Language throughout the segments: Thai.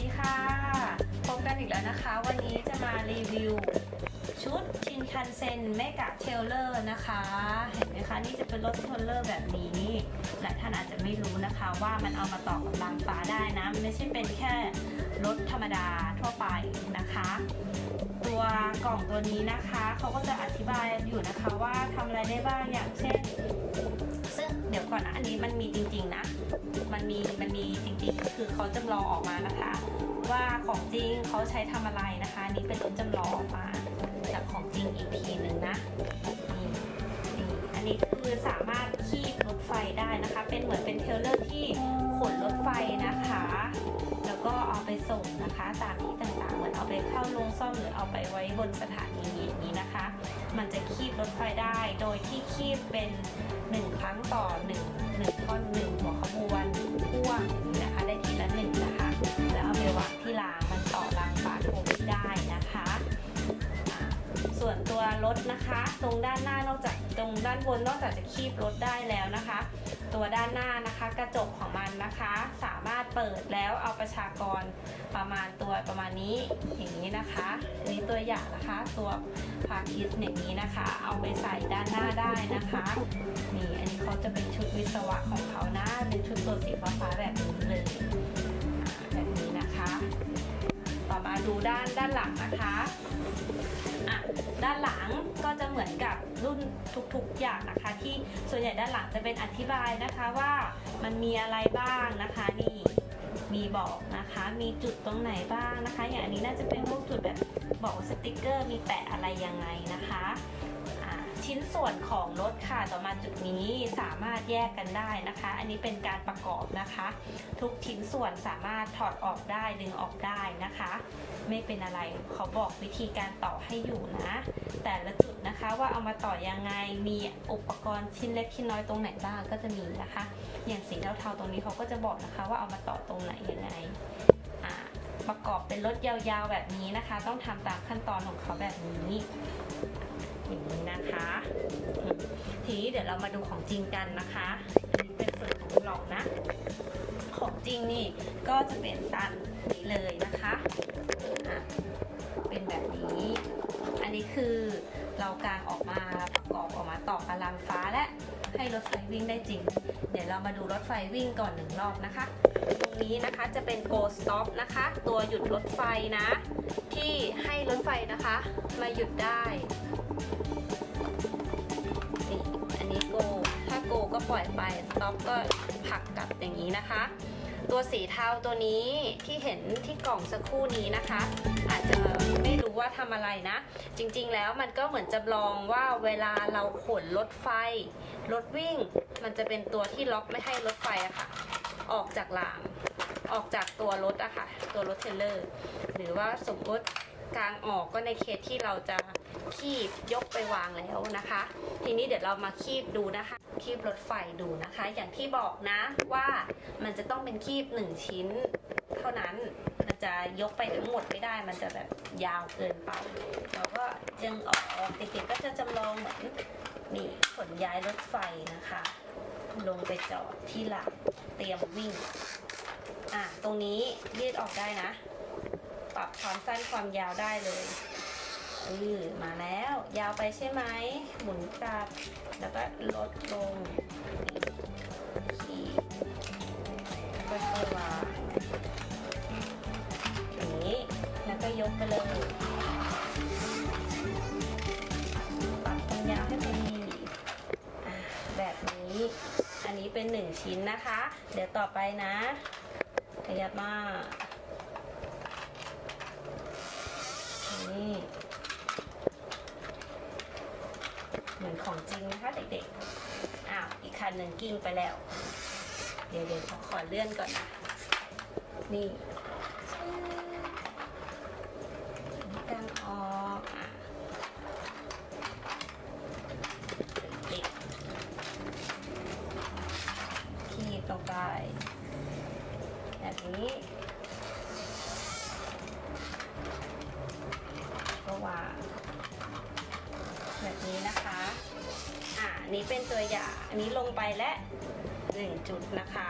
ดีค่ะ พบกันอีกแล้วนะคะ วันนี้จะมารีวิว ชุดชินคันเซ็นเมกะเทเลอร์นะคะ เห็นไหมคะ นี่จะเป็นรถเทเลอร์แบบนี้ หลายท่านอาจจะไม่รู้นะคะ ว่ามันเอามาต่อกับรางฟ้าได้นะ มันไม่ใช่เป็นแค่รถธรรมดาทั่วไปนะคะ ตัวกล่องตัวนี้นะคะ เขาก็จะอธิบายอยู่นะคะว่าทำอะไรได้บ้างอย่างเช่น ก่อนนะ อันนี้มันมีจริง ๆ นะ มันมีมันมีจริงๆ คือเขาจำลองออกมานะคะ ว่าของจริงเขาใช้ทำอะไรนะคะนี้เป็นรถจำลองออกมาจากของจริงอีกทีหนึ่งนะนี่นี่อันนี้คือสามารถคีบรถไฟได้นะคะ เป็นเหมือนเป็นเทเลอร์ที่ขนรถไฟนะคะ แล้วก็เอาไปส่งนะคะตามที่ต่ ซ่อมหรือเอาไปไว้บนสถานีอย่างนี้นะคะ มันจะคีบรถไฟได้โดยที่คีบเป็นหนึ่งครั้งต่อหนึ่งหนึ่งท่อนหนึ่งหัวขบวนพ่วงนะคะได้ทีละหนึ่งนะคะ แล้วเอาไปวางที่รางมันต่อรางฝาโถงได้ ส่วนตัวรถนะคะ ตรงด้านหน้านอกจากตรงด้านบนนอกจากจะคีบรถได้แล้วนะคะ ตัวด้านหน้านะคะ กระจกของมันนะคะ สามารถเปิดแล้วเอาประชากรประมาณตัวประมาณนี้อย่างนี้นะคะอันนี้ตัวอย่างนะคะ ตัวพาคิสอย่างนี้นะคะ เอาไปใส่ด้านหน้าได้นะคะนี่อันนี้เขาจะเป็นชุดวิศวะของเขานะเป็นชุดตัวสีฟ้าแบบนี้เลยอ่าแบบนี้นะคะ ต่อมาดูด้านด้านหลังนะคะ ด้านหลังก็จะเหมือนกับรุ่นทุกๆอย่างนะคะ ที่ส่วนใหญ่ด้านหลังจะเป็นอธิบายนะคะว่ามันมีอะไรบ้างนะคะนี่มีบอกนะคะ มีจุดตรงไหนบ้างนะคะ อย่างอันนี้น่าจะเป็นพวกจุดแบบบอกสติกเกอร์มีแปะอะไรยังไงนะคะ ชิ้นส่วนของรถค่ะต่อมาจุดนี้สามารถแยกกันได้นะคะ อันนี้เป็นการประกอบนะคะ ทุกชิ้นส่วนสามารถถอดออกได้ดึงออกได้นะคะ ไม่เป็นอะไรเขาบอกวิธีการต่อให้อยู่นะ แต่ละจุดนะคะว่าเอามาต่อยังไงมีอุปกรณ์ชิ้นเล็กชิ้นน้อยตรงไหนบ้างก็จะมีนะคะ อย่างสีเทาๆตรงนี้เขาก็จะบอกนะคะ ว่าเอามาต่อตรงไหนยังไงประกอบเป็นรถยาวๆแบบนี้นะคะ ต้องทำตามขั้นตอนของเขาแบบนี้ นี้เดี๋ยวเรามาดูของจริงกันนะคะ อันนี้เป็นส่วนของหลอกนะ ของจริงนี่ก็จะเป็นตันนี้เลยนะคะอะเป็นแบบนี้ อันนี้คือเรากางออกมาประกอบออกมาต่อกับรางฟ้าและให้รถไฟวิ่งได้จริง เดี๋ยวเรามาดูรถไฟวิ่งก่อนหนึ่งรอบนะคะ ตรงนี้นะคะจะเป็น go stop นะคะ ตัวหยุดรถไฟนะ ที่ให้รถไฟนะคะ มาหยุดได้ ก็ปล่อยไป stop ก็ผลักกลับอย่างนี้นะคะ ตัวสีเทาตัวนี้ที่เห็นที่กล่องสักครู่นี้นะคะ อาจจะไม่รู้ว่าทำอะไรนะ จริงๆแล้วมันก็เหมือนจำลองว่าเวลาเราขนรถไฟรถวิ่ง มันจะเป็นตัวที่ล็อกไม่ให้รถไฟอะค่ะ ออกจากรางออกจากตัวรถอะค่ะ ตัวรถเทรลเลอร์ หรือว่าสมมติกลางออกก็ในเคสที่เราจะคีบยกไปวางแล้วนะคะ ทีนี้เดี๋ยวเรามาคีบดูนะคะ คีบรถไฟดูนะคะ อย่างที่บอกนะว่ามันจะต้องเป็นคีบหนึ่งชิ้น เท่านั้นมันจะยกไปทั้งหมดไม่ได้ มันจะแบบยาวเกินไปเราก็จึงออกเด็กๆก็จะจำลองเหมือนนี่ขนย้ายรถไฟนะคะ ลงไปจอดที่หลังเตรียมวิ่งอะตรงนี้ยืดออกได้นะ ปรับความสั้นความยาวได้เลย อือมาแล้ว ยาวไปใช่ไหมหมุนกลับ แล้วก็ลดลงขี่ค่อยๆวางอย่างนี้แล้วก็ยกไปเลยปรับความยาวให้พอดีแบบนี้ อันนี้เป็นหนึ่งชิ้นนะคะ เดี๋ยวต่อไปนะขยับมานี่ เหมือนของจริงนะคะเด็กๆ อ้าว อีกคันหนึ่งกิ้งไปแล้ว เดี๋ยวเดี๋ยวขอเลื่อนก่อน นี่ะ นี่กางออกอะติดขีบลงไป แบบนี้ ก็วางแบบนี้นะคะ อันนี้เป็นตัวอย่าง อันนี้ลงไปและหนึ่งจุดนะคะ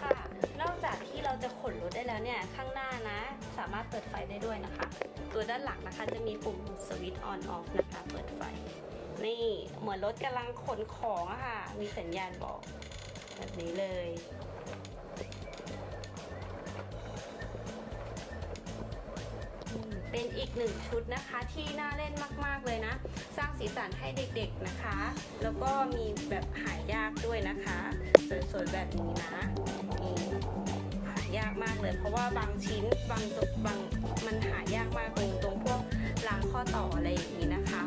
ค่ะ นอกจากที่เราจะขนรถได้แล้วเนี่ย ข้างหน้านะ สามารถเปิดไฟได้ด้วยนะคะ ตัวด้านหลังนะคะจะมีปุ่มสวิตช์ออนออฟนะคะ เปิดไฟ นี่เหมือนรถกำลังขนของอะค่ะ มีสัญญาณบอก แบบนี้เลย เป็นอีกหนึ่งชุดนะคะที่น่าเล่นมาก ๆ เลยนะ สร้างสีสันให้เด็กๆนะคะ แล้วก็มีแบบหายากด้วยนะคะ สวยๆแบบนี้นะนี่หายากมากเลย เพราะว่าบางชิ้นบางตัวบางมันหายากมากตรงตรงพวกรางข้อต่ออะไรอย่างนี้นะคะ